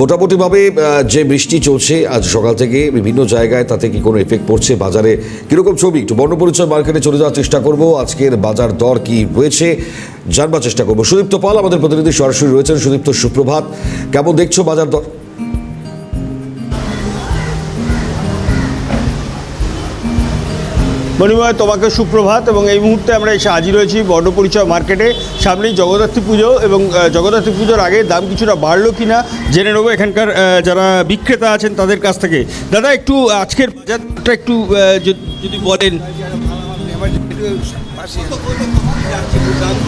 মোটামুটিভাবে যে বৃষ্টি চলছে আজ সকাল থেকে বিভিন্ন জায়গায় তাতে কি কোনো এফেক্ট পড়ছে? বাজারে কীরকম ছবি? একটু বর্ণপরিচয় মার্কেটে চলে যাওয়ার চেষ্টা করব। আজকের বাজার দর কি রয়েছে জানবার চেষ্টা করব। সুদীপ্ত পাল, আমাদের প্রতিনিধি সরাসরি রয়েছেন। সুদীপ্ত, সুপ্রভাত। কেমন দেখছ বাজার দর? মণিময় তোমাকে সুপ্রভাত এবং এই মুহূর্তে আমরা এসে হাজির রয়েছি বর্ণপরিচয় মার্কেটে। সামনেই জগদ্ধাত্রী পুজো এবং জগদ্ধাত্রী পুজোর আগে দাম কিছুটা বাড়লো কি না জেনে নেব। এখানকার যারা বিক্রেতা আছেন তাদের কাছ থেকে। দাদা একটু আজকের বাজারটা একটু যদি বলেন।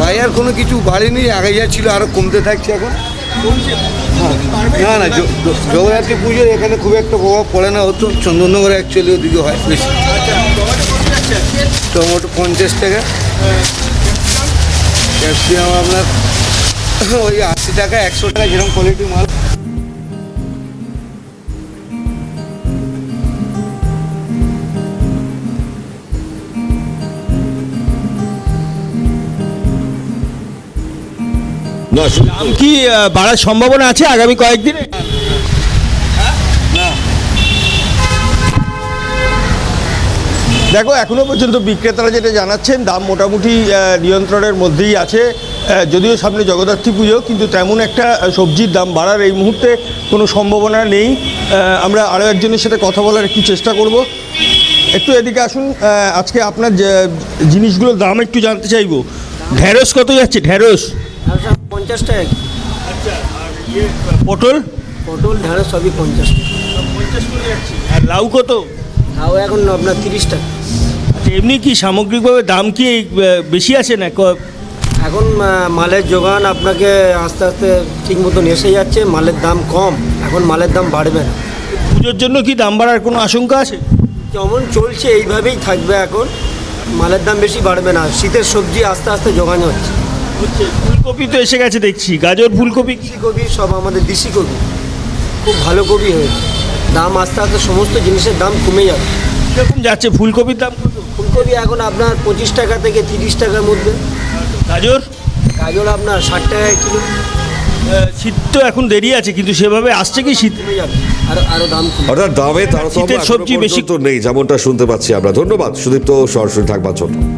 বাজার কোনো কিছু বাড়েনি আগে যা ছিল আরও কমতে থাকছে এখন। না না জগদ্ধাত্রী পুজো এখানে খুব একটা প্রভাব পড়ে না হতো চন্দননগরে অ্যাকচুয়ালি ওদিকে হয় বেশি। টমেটো পঞ্চাশ টাকা। ক্যাপসিকাম আপনার ওই আশি টাকা একশো টাকা যেরকম কোয়ালিটি মাল। দাম কি বাড়ার সম্ভাবনা আছে আগামী কয়েকদিনে? দেখো এখনও পর্যন্ত বিক্রেতারা যেটা জানাচ্ছেন দাম মোটামুটি নিয়ন্ত্রণের মধ্যেই আছে। যদিও সামনে জগদ্ধাত্রী পুজো কিন্তু তেমন একটা সবজির দাম বাড়ার এই মুহূর্তে কোনো সম্ভাবনা নেই। আমরা আরও একজনের সাথে কথা বলার একটু চেষ্টা করব। একটু এদিকে আসুন আজকে আপনার যে জিনিসগুলোর দাম একটু জানতে চাইব। ঢেঁড়স কত যাচ্ছে? ঢেঁড়স? আচ্ছা পঞ্চাশ টাকা কি? পটল? পটল ঢেঁড়স সবই পঞ্চাশ টাকা। আর লাউ কত? তাও এখন আপনার তিরিশ টাকা। আচ্ছা এমনি কি সামগ্রিকভাবে দাম কি বেশি আছে না এখন মালের যোগান আপনাকে আস্তে আস্তে ঠিক মতন এসে যাচ্ছে মালের দাম কম এখন মালের দাম বাড়বে না। পুজোর জন্য কি দাম বাড়ার কোনো আশঙ্কা আছে? যেমন চলছে এইভাবেই থাকবে এখন মালের দাম বেশি বাড়বে না শীতের সবজি আস্তে আস্তে যোগান হচ্ছে। ফুলকপি তো এসে গেছে দেখছি গাজর ফুলকপি? কি কবি সব আমাদের দেশি কবি খুব ভালো কবি হয়েছে। দাম আস্তে আস্তে সমস্ত জিনিসের দাম কমে যাবে। কীরকম যাচ্ছে? ফুলকপির দাম কত? ফুলকপি এখন আপনার পঁচিশ টাকা থেকে তিরিশ টাকার মধ্যে। গাজর? গাজর আপনার ষাট টাকায় কিলো। শীত তো এখন দেরি আছে কিন্তু সেভাবে আসছে কি শীত? আরও আরও দাম কমে অর্থাৎ দামে তারতম্য শীতের সবজি বেশি- তো নেই যেমনটা শুনতে পাচ্ছি আমরা। ধন্যবাদ সুদীপ্ত সরাসরি থাকবার জন্য।